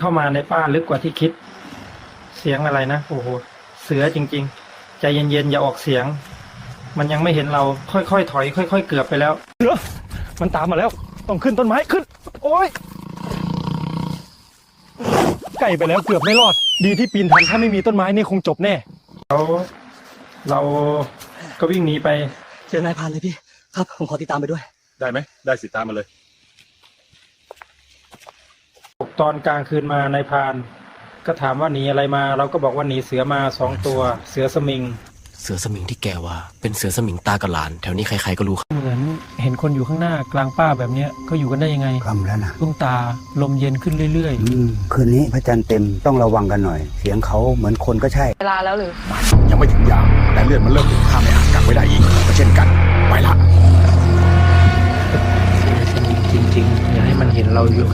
เข้ามาในป่าลึกกว่าที่คิด เสียงอะไรนะโอ้โหเสือจริง ๆ ใจเย็นๆอย่าออกเสียง มันยังไม่เห็นเราค่อยๆถอย ค่อย ๆ เกือบไปแล้วเสือมันตามมาแล้ว ต้องขึ้นต้นไม้ขึ้น โอ้ยใกล้ไปแล้วเกือบไม่รอด ดีที่ปีนทันถ้าไม่มีต้นไม้นี่คงจบแน่เราเราก็วิ่งหนีไปเจอนายพรานเลยพี่ ครับผมขอติดตามไปด้วย ได้ไหมได้สิตามมาเลย ตอนกลางคืนมาในายพราน ก็ถามว่าหนีอะไรมา เราก็บอกว่าหนีเสือมาสองตัว เสือสมิง เสือสมิงที่แกว่า เป็นเสือสมิงตากระหลาน แถวนี้ใครๆก็รู้เหมือนเห็นคนอยู่ข้างหน้ากลางป่าแบบเนี้ยเขาอยู่กันได้ยังไงคำแล้วนะลุงตาลมเย็นขึ้นเรื่อยอืมคืนนี้พระจันทร์เต็มต้องระวังกันหน่อย เสียงเขาเหมือนคนก็ใช่ เวลาแล้วหรือ ยังไม่ถึงยามแต่เลือดมันเริ่มถึงข้ามไม่อาจกักไว้ได้อีกก็เช่นกัน ไปละ ๆจริงๆอย่าให้มันเห็นเราอยู่